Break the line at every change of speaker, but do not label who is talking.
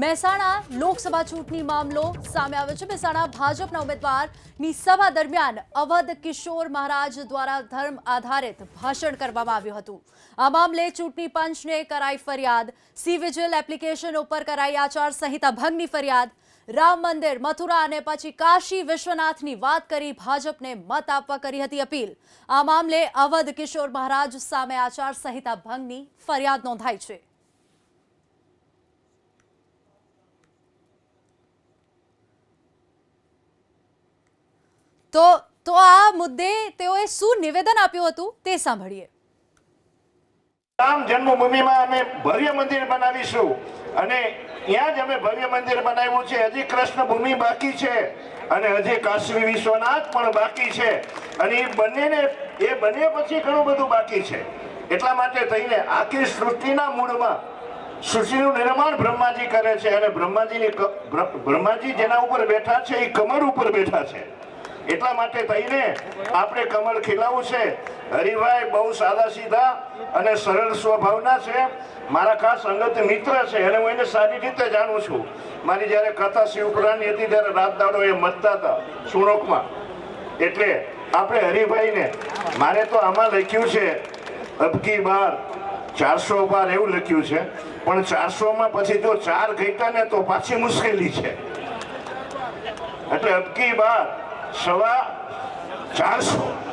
મહેસાણા લોકસભા ચૂંટણી મામલો સામે આવ્યો છે. મહેસાણા ભાજપના ઉમેદવારની સભા દરમિયાન અવધ કિશોર મહારાજ દ્વારા ધર્મ આધારિત ભાષણ કરવામાં આવ્યું હતું. આ મામલે ચૂંટણી પંચને કરાઈ ફરિયાદ. સી એપ્લિકેશન ઉપર કરાઈ આચાર સંહિતા ભંગની ફરિયાદ. રામ મંદિર, મથુરા અને પછી કાશી વિશ્વનાથની વાત કરી ભાજપને મત આપવા કરી હતી અપીલ. આ મામલે અવધ કિશોર મહારાજ સામે આચાર સંહિતા ભંગની ફરિયાદ નોંધાઈ છે. તો તો આ મુદ્દે તેઓએ શું નિવેદન આપ્યું હતું તે સાંભળીએ.
રામ જન્મભૂમિમાં અમે ભવ્ય મંદિર બનાવીશું. અને ત્યાં જ અમે ભવ્ય મંદિર બનાવ્યું છે. હજી કૃષ્ણ ભૂમિ બાકી છે. અને હજી કાશી વિશ્વનાથ પણ બાકી છે. અને એ બંનેને, એ બને પછી ઘણું બધું બાકી છે. એટલા માટે થઈને આખી સૃષ્ટિના મૂળમાં સૃષ્ટિનું નિર્માણ બ્રહ્માજી કરે છે. અને બ્રહ્માજીની બ્રહ્માજી જેના ઉપર બેઠા છે, એ કમર ઉપર બેઠા છે. એટલા માટે થઈને આપણે કમળ ખીલાવું છે. હરિભાઈ બહુ સાદા સીધા અને સરળ સ્વભાવના છે. મારા ખાસ અંગત મિત્ર છે અને હું એને સારી રીતે જાણું છું. મારી જ્યારે કથા શિવપુરાણની હતી ત્યારે રાત દાડો એ મતતા હતા સુણોકમાં એટલે આપણે હરિભાઈને, મારે તો આમાં લખ્યું છે, અબકી બાર, ચારસો બાર એવું લખ્યું છે. પણ ચારસોમાં પછી જો ચાર ઘટ્યા ને તો પાછી મુશ્કેલી છે. એટલે અબકી બાર સવા ચારસો